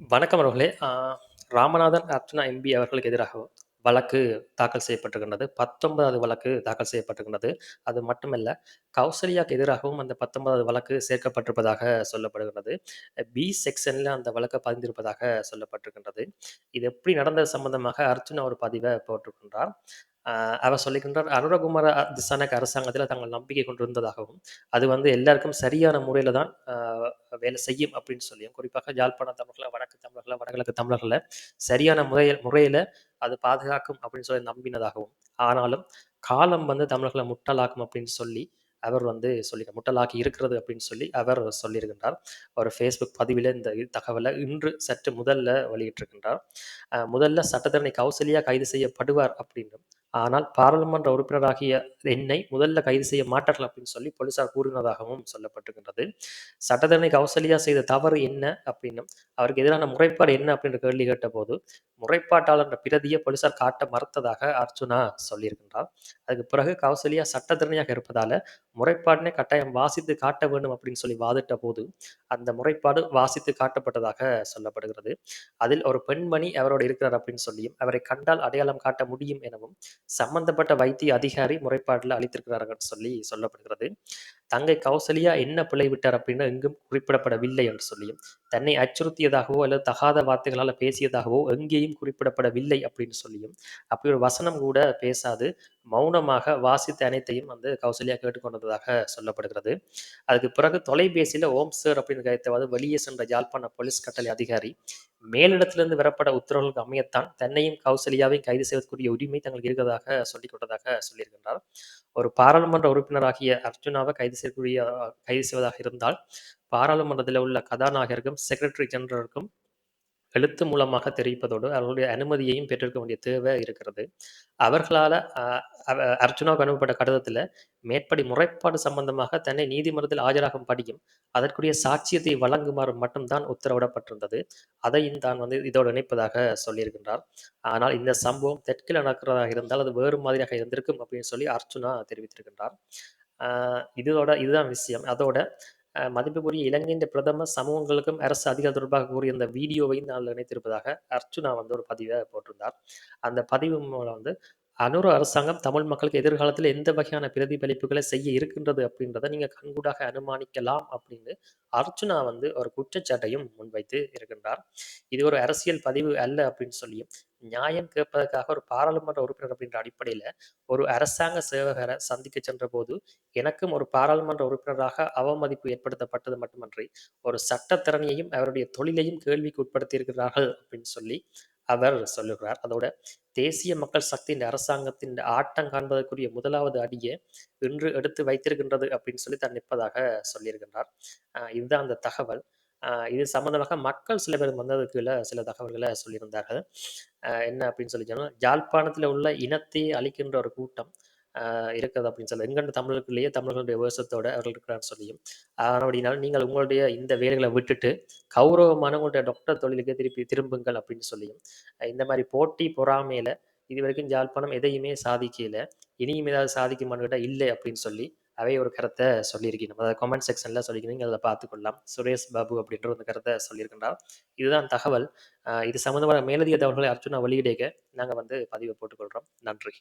வணக்கம் அவர்களே. ராமநாதன் அர்ச்சனா எம்பி அவர்களுக்கு எதிராக வழக்கு தாக்கல் செய்யப்பட்டிருக்கின்றது. 19வது வழக்கு தாக்கல் செய்யப்பட்டிருக்கின்றது. அது மட்டுமல்ல, கௌசல்யாக்கு எதிராகவும் அந்த 19வது வழக்கு சேர்க்கப்பட்டிருப்பதாக சொல்லப்படுகின்றது. பி செக்ஷனில் அந்த வழக்கு பதிந்திருப்பதாக சொல்லப்பட்டிருக்கின்றது. இது எப்படி நடந்தது சம்பந்தமாக அர்ஜுனா ஒரு பதிவை போட்டிருக்கின்றார். அவர் சொல்லிக்கின்றார் "அனுரகுமார திசானக அரசாங்கத்தில் தங்கள் தாங்கள் நம்பிக்கை கொண்டிருந்ததாகவும், அது வந்து எல்லாருக்கும் சரியான முறையில் தான் வேலை செய்யும் அப்படின்னு சொல்லியும், குறிப்பாக யாழ்ப்பாண தமிழர்களை வடக்கு தமிழர்கள, வடகிழக்கு தமிழர்களை சரியான முறையில் முறையில் அது பாதுகாக்கும் அப்படின்னு சொல்லி நம்பினதாகவும், ஆனாலும் காலம் வந்து தமிழர்களை முட்டலாக்கும் அப்படின்னு சொல்லி அவர் வந்து சொல்லி முட்டலாக்கி இருக்கிறது அப்படின்னு சொல்லி அவர் சொல்லியிருக்கின்றார். ஒரு ஃபேஸ்புக் பதிவில இந்த தகவலை இன்று சற்று முதல்ல வெளியிட்டிருக்கின்றார். முதல்ல சட்டத்தரணி கௌசல்யா கைது செய்யப்படுவார் அப்படின்னு ஆனால் பாராளுமன்ற உறுப்பினராகிய என்னை முதல்ல கைது செய்ய மாட்டார்கள் அப்படின்னு சொல்லி போலீசார் கூறினதாகவும் சொல்லப்பட்டிருக்கின்றது. சட்டத்தரணி கௌசல்யா செய்த தவறு என்ன அப்படின்னும், அவருக்கு எதிரான முறைப்பாடு என்ன அப்படின்ற கேள்வி கேட்டபோது, முறைப்பாட்டாளர் பிரதியை போலீசார் காட்ட மறுத்ததாக அர்ஜுனா சொல்லியிருக்கின்றார். அதுக்கு பிறகு கௌசல்யா சட்டத்தரணியாக இருப்பதால, முறைப்பாடினை கட்டாயம் வாசித்து காட்ட வேண்டும் அப்படின்னு சொல்லி வாதிட்ட போது, அந்த முறைப்பாடு வாசித்து காட்டப்பட்டதாக சொல்லப்படுகிறது. அதில் ஒரு பெண்மணி அவரோடு இருக்கிறார் அப்படின்னு சொல்லியும், அவரை கண்டால் அடையாளம் காட்ட முடியும் எனவும், சம்பந்தப்பட்ட வைத்திய அதிகாரி முறைப்பாட்டில் அளித்திருக்கிறார்கள் சொல்லி சொல்லப்படுகிறது. தங்கை கௌசல்யா என்ன பிழை விட்டார் அப்படின்னு எங்கும் குறிப்பிடப்படவில்லை என்று சொல்லியும், தன்னை அச்சுறுத்தியதாகவோ அல்லது தகாத வார்த்தைகளால் பேசியதாகவோ எங்கேயும் குறிப்பிடப்படவில்லை அப்படின்னு சொல்லியும், அப்படி ஒரு வசனம் கூட பேசாது மௌனமாக வாசித்த அனைத்தையும் வந்து கௌசல்யா கேட்டுக்கொண்டதாக சொல்லப்படுகிறது. அதுக்கு பிறகு தொலைபேசியில் ஓம் சார் அப்படின்னு கதைத்தவாறு வெளியே சென்ற யாழ்ப்பாண போலீஸ் கட்டளை அதிகாரி, மேலிடத்திலிருந்து வரப்பட உத்தரவுகளுக்கு அமையத்தான் தன்னையும் கௌசல்யாவையும் கைது செய்வதற்குரிய உரிமை தங்களுக்கு இருக்கிறதாக சொல்லிக் கொண்டதாக சொல்லியிருக்கின்றார். ஒரு பாராளுமன்ற உறுப்பினராகிய அர்ஜுனாவை கைது செய்யக்கூடிய கைது செய்வதாக இருந்தால், பாராளுமன்றத்தில உள்ள கதாநாயகருக்கும், செக்ரட்டரி ஜெனரலுக்கும் எழுத்து மூலமாக தெரிவிப்பதோடு, அவர்களுடைய அனுமதியையும் பெற்றிருக்க வேண்டிய தேவை இருக்கிறது. அவர்களால அர்ஜுனாவுக்கு அர்ச்சுனாவுக்கு அனுப்பப்பட்ட கடிதத்தில் மேற்படி முறைப்பாடு சம்பந்தமாக தன்னை நீதிமன்றத்தில் ஆஜராகும்படியும், அதற்குரிய சாட்சியத்தை வழங்குமாறு மட்டும் தான் உத்தரவிடப்பட்டிருந்தது. அதையும் தான் வந்து இதோடு இணைப்பதாக சொல்லியிருக்கின்றார். ஆனால் இந்த சம்பவம் தெற்கில் நடக்கிறதாக இருந்தால், அது வேறு மாதிரியாக இருந்திருக்கும் அப்படின்னு சொல்லி அர்ச்சுனா தெரிவித்திருக்கின்றார். இதோட இதுதான் விஷயம். அதோட மதிப்புக்குரிய இலங்கையின் பிரதம சமூகங்களுக்கும் அரசு அதிகாரம் தொடர்பாக கூறிய அந்த வீடியோவையும் நான் இணைத்திருப்பதாக அர்ச்சுனா வந்து ஒரு பதிவை போட்டிருந்தார். அந்த பதிவு மூலம் வந்து, அனுர அரசாங்கம் தமிழ் மக்களுக்கு எதிர்காலத்தில் எந்த வகையான பிரதிபலிப்புகளை செய்ய இருக்கின்றது அப்படின்றத நீங்கள் கண்கூடாக அனுமானிக்கலாம் அப்படின்னு அர்ச்சுனா வந்து ஒரு குற்றச்சாட்டையும் முன்வைத்து இருக்கின்றார். இது ஒரு அரசியல் பதிவு அல்ல அப்படின்னு சொல்லியும், நியாயம் கேட்பதற்காக ஒரு பாராளுமன்ற உறுப்பினர் அப்படின்ற அடிப்படையில, ஒரு அரசாங்க சேவகர சந்திக்க சென்றபோது, எனக்கும் ஒரு பாராளுமன்ற உறுப்பினராக அவமதிப்பு ஏற்படுத்தப்பட்டது மட்டுமன்றி, ஒரு சட்டத்திறனையும் அவருடைய தொழிலையும் கேள்விக்கு உட்படுத்தியிருக்கிறார்கள் அப்படின்னு சொல்லி அவர் சொல்லுகிறார். அதோட தேசிய மக்கள் சக்தியின் அரசாங்கத்தின் ஆட்டம் காண்பதற்குரிய முதலாவது அடியை இன்று எடுத்து வைத்திருக்கின்றது அப்படின்னு சொல்லி தான் நிற்பதாக சொல்லியிருக்கின்றார். இதுதான் அந்த தகவல். இது சம்பந்தமாக மக்கள் சில பேர் வந்து அதுக்குள்ள சில தகவல்களை சொல்லியிருந்தார்கள். என்ன அப்படின்னு சொல்லி சொன்னால் யாழ்ப்பாணத்தில உள்ள இனத்தை அழிக்கின்ற ஒரு கூட்டம் இருக்கிறது அப்படின்னு சொல்லி எங்கண்டு தமிழர்களுக்குள்ளேயே தமிழர்களுடைய வேஷத்தோட அவர்கள் இருக்கிறான்னு சொல்லியும், அப்படினால் நீங்கள் உங்களுடைய இந்த வேலைகளை விட்டுட்டு, கௌரவமான உங்களுடைய டாக்டர் தொழிலுக்கு திருப்பி திரும்புங்கள் அப்படின்னு சொல்லியும், இந்த மாதிரி போட்டி பொறாமையில இதுவரைக்கும் யாழ்ப்பாணம் எதையுமே சாதிக்கல. இனியும் ஏதாவது சாதிக்குமான்னு கேட்டால் இல்லை அப்படின்னு சொல்லி, அவை ஒரு கருத்தை சொல்லியிருக்கீங்க அதாவது கமெண்ட் செக்ஷன்ல சொல்லியிருக்கிறேன். அதை பார்த்துக்கொள்ளலாம். சுரேஷ் பாபு அப்படின்ற ஒரு கருத்தை சொல்லியிருக்கின்றார். இதுதான் தகவல். இது சம்மந்தமான மேலதிக தகவல்களை அர்ச்சுனா வெளியிடைக, நாங்கள் வந்து பதிவை போட்டுக்கொள்கிறோம் நன்றி.